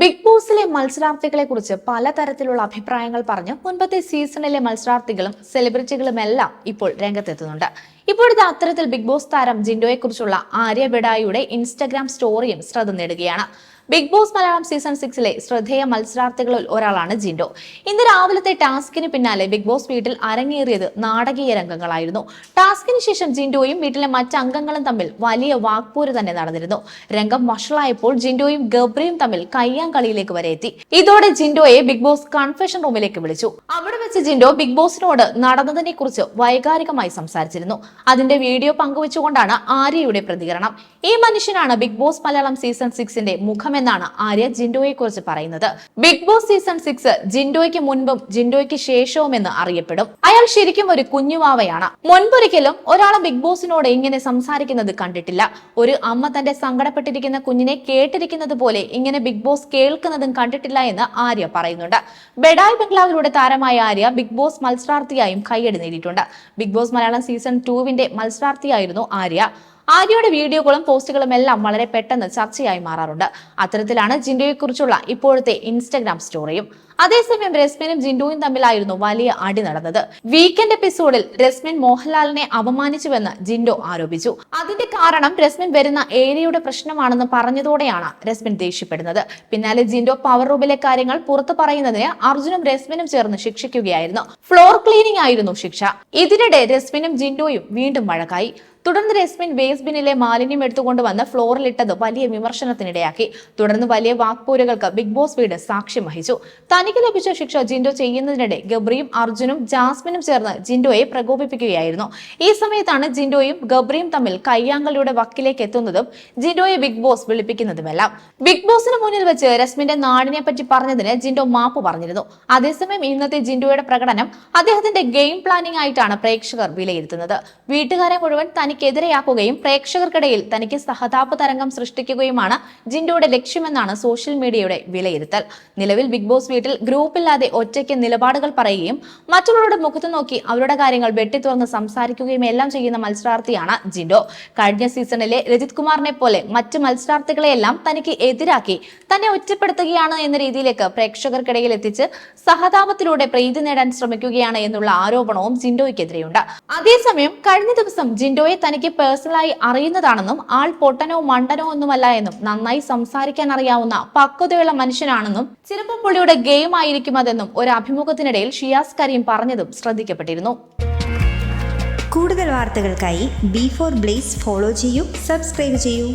Big ബോസിലെ മത്സരാർത്ഥികളെ കുറിച്ച് പലതരത്തിലുള്ള അഭിപ്രായങ്ങൾ പറഞ്ഞ് മുൻപത്തെ സീസണിലെ മത്സരാർത്ഥികളും സെലിബ്രിറ്റികളും എല്ലാം ഇപ്പോൾ രംഗത്തെത്തുന്നുണ്ട്. ഇപ്പോഴത്തെ അത്തരത്തിൽ ബിഗ് ബോസ് താരം ജിൻഡോയെ കുറിച്ചുള്ള ആര്യ ബിഡായിയുടെ ഇൻസ്റ്റഗ്രാം സ്റ്റോറിയും ശ്രദ്ധ നേടുകയാണ്. ബിഗ് ബോസ് മലയാളം സീസൺ സിക്സിലെ ശ്രദ്ധേയ മത്സരാർത്ഥികളിൽ ഒരാളാണ് ജിൻഡോ. ഇന്ന് രാവിലത്തെ ടാസ്കിന് പിന്നാലെ ബിഗ് ബോസ് വീട്ടിൽ അരങ്ങേറിയത് നാടകീയ രംഗങ്ങളായിരുന്നു. ടാസ്കിന് ശേഷം ജിൻഡോയും വീട്ടിലെ മറ്റ് അംഗങ്ങളും തമ്മിൽ വലിയ വാക്പോര് തന്നെ നടന്നിരുന്നു. രംഗം വഷളായപ്പോൾ ജിൻഡോയും ഗബ്രിയും തമ്മിൽ കയ്യാങ്കളിയിലേക്ക് വരെ എത്തി. ഇതോടെ ജിൻഡോയെ ബിഗ് ബോസ് കൺഫെഷൻ റൂമിലേക്ക് വിളിച്ചു. അവിടെ വെച്ച് ജിൻഡോ ബിഗ് ബോസിനോട് നടന്നതിനെ കുറിച്ച് വൈകാരികമായി സംസാരിച്ചിരുന്നു. അതിന്റെ വീഡിയോ പങ്കുവച്ചുകൊണ്ടാണ് ആര്യയുടെ പ്രതികരണം. ഈ മനുഷ്യനാണ് ബിഗ് ബോസ് മലയാളം സീസൺ സിക്സിന്റെ മുഖമെന്നാണ് ആര്യ ജിൻഡോയെ കുറിച്ച് പറയുന്നത്. ബിഗ് ബോസ് സീസൺ സിക്സ് ജിൻഡോയ്ക്ക് മുൻപും ജിൻഡോയ്ക്ക് ശേഷവും എന്ന് അറിയപ്പെടും. അയാൾ ശരിക്കും ഒരു കുഞ്ഞുവാവയാണ്. മുൻപൊരിക്കലും ഒരാൾ ബിഗ് ബോസിനോട് ഇങ്ങനെ സംസാരിക്കുന്നത് കണ്ടിട്ടില്ല. ഒരു അമ്മ തന്റെ സങ്കടപ്പെട്ടിരിക്കുന്ന കുഞ്ഞിനെ കേട്ടിരിക്കുന്നത് പോലെ ഇങ്ങനെ ബിഗ് ബോസ് കേൾക്കുന്നതും കണ്ടിട്ടില്ല എന്ന് ആര്യ പറയുന്നുണ്ട്. ബെഡായ് ബംഗ്ലാവിലൂടെ താരമായ ആര്യ ബിഗ് ബോസ് മത്സരാർത്ഥിയായും കൈയടി നേടിയിട്ടുണ്ട്. ബിഗ് ബോസ് മലയാളം സീസൺ ടൂവിന്റെ മത്സരാർത്ഥിയായിരുന്നു ആര്യ. ആര്യയുടെ വീഡിയോകളും പോസ്റ്റുകളും എല്ലാം വളരെ പെട്ടെന്ന് ചർച്ചയായി മാറാറുണ്ട്. അത്തരത്തിലാണ് ജിൻഡോയെക്കുറിച്ചുള്ള ഇപ്പോഴത്തെ ഇൻസ്റ്റഗ്രാം സ്റ്റോറിയും. അതേസമയം രസ്മിനും ജിൻഡുവും തമ്മിലായിരുന്നു വലിയ അടി നടന്നത്. വീക്കെൻഡ് എപ്പിസോഡിൽ രസ്മിൻ മോഹൻലാലിനെ അപമാനിച്ചുവെന്ന് ജിൻഡോ ആരോപിച്ചു. അതിന്റെ കാരണം രസ്മിൻ വരുന്ന ഏരിയയുടെ പ്രശ്നമാണെന്ന് പറഞ്ഞതോടെയാണ് രസ്മിൻ ദേഷ്യപ്പെടുന്നത്. പിന്നാലെ ജിൻഡോ പവർ റൂമിലെ കാര്യങ്ങൾ പുറത്തു പറയുന്നതിന് അർജുനും രസ്മിനും ചേർന്ന് ശിക്ഷിക്കുകയായിരുന്നു. ഫ്ലോർ ക്ലീനിംഗ് ആയിരുന്നു ശിക്ഷ. ഇതിനിടെ രസ്മിനും ജിൻഡോയും വീണ്ടും വഴക്കായി. തുടർന്ന് രസ്മിൻ വേസ്റ്റ് ബിന്നിലെ മാലിന്യം എടുത്തുകൊണ്ടുവന്ന് ഫ്ലോറിലിട്ടത് വലിയ വിമർശനത്തിനിടയാക്കി. തുടർന്ന് വലിയ വാക്പോരുകൾക്ക് ബിഗ് ബോസ് വീട് സാക്ഷ്യം വഹിച്ചു. തനിക്ക് ലഭിച്ച ശിക്ഷ ജിൻഡോ ചെയ്യുന്നതിനിടെ ഗബ്രിയും അർജുനും ജാസ്മിനും ചേർന്ന് ജിൻഡോയെ പ്രകോപിപ്പിക്കുകയായിരുന്നു. ഈ സമയത്താണ് ജിൻഡോയും ഗബ്രിയും തമ്മിൽ കയ്യാങ്കളിയുടെ വക്കിലേക്ക് എത്തുന്നതും ജിൻഡോയെ ബിഗ് ബോസ് വിളിപ്പിക്കുന്നതുമെല്ലാം. ബിഗ് ബോസിന് മുന്നിൽ വെച്ച് രശ്മിന്റെ നാടിനെ പറ്റി പറഞ്ഞതിന് ജിൻഡോ മാപ്പ് പറഞ്ഞിരുന്നു. അതേസമയം ഇന്നത്തെ ജിൻഡോയുടെ പ്രകടനം അദ്ദേഹത്തിന്റെ ഗെയിം പ്ലാനിംഗ് ആയിട്ടാണ് പ്രേക്ഷകർ വിലയിരുത്തുന്നത്. വീട്ടുകാരെ മുഴുവൻ തനിക്കെതിരെയാക്കുകയും പ്രേക്ഷകർക്കിടയിൽ തനിക്ക് സഹതാപ തരംഗം സൃഷ്ടിക്കുകയുമാണ് ജിൻഡോയുടെ ലക്ഷ്യമെന്നാണ് സോഷ്യൽ മീഡിയയുടെ വിലയിരുത്തൽ. നിലവിൽ ബിഗ് ബോസ് വീട്ടിൽ ഗ്രൂപ്പില്ലാതെ ഒറ്റയ്ക്ക് നിലപാടുകൾ പറയുകയും മറ്റുള്ളവരുടെ മുഖത്ത് നോക്കി അവരുടെ കാര്യങ്ങൾ വെട്ടിത്തുറന്ന് സംസാരിക്കുകയും എല്ലാം ചെയ്യുന്ന മത്സരാർത്ഥിയാണ് ജിൻഡോ. കഴിഞ്ഞ സീസണിലെ രജിത് കുമാറിനെ പോലെ മറ്റ് മത്സരാർത്ഥികളെയെല്ലാം തനിക്ക് എതിരാക്കി തന്നെ ഒറ്റപ്പെടുത്തുകയാണ് എന്ന രീതിയിലേക്ക് പ്രേക്ഷകർക്കിടയിൽ എത്തിച്ച് സഹതാപത്തിലൂടെ പ്രീതി നേടാൻ ശ്രമിക്കുകയാണ് എന്നുള്ള ആരോപണവും ജിൻഡോയ്ക്കെതിരെയുണ്ട്. അതേസമയം കഴിഞ്ഞ ദിവസം ജിൻഡോയെ തനിക്ക് പേഴ്സണലായി അറിയുന്നതാണെന്നും ആൾ പൊട്ടനോ മണ്ടനോ ഒന്നുമല്ല എന്നും നന്നായി സംസാരിക്കാൻ അറിയാവുന്ന പക്വതയുള്ള മനുഷ്യനാണെന്നും ചിലപ്പോൾ പുള്ളിയുടെ ഗെയിം ആയിരിക്കും അതെന്നും ഒരു അഭിമുഖത്തിനിടയിൽ ഷിയാസ് കരീം പറഞ്ഞതും ശ്രദ്ധിക്കപ്പെട്ടിരുന്നു. കൂടുതൽ വാർത്തകൾക്കായി ബി ഫോർ ബ്ലേസ് ഫോളോ ചെയ്യൂ സബ്സ്ക്രൈബ് ചെയ്യൂ.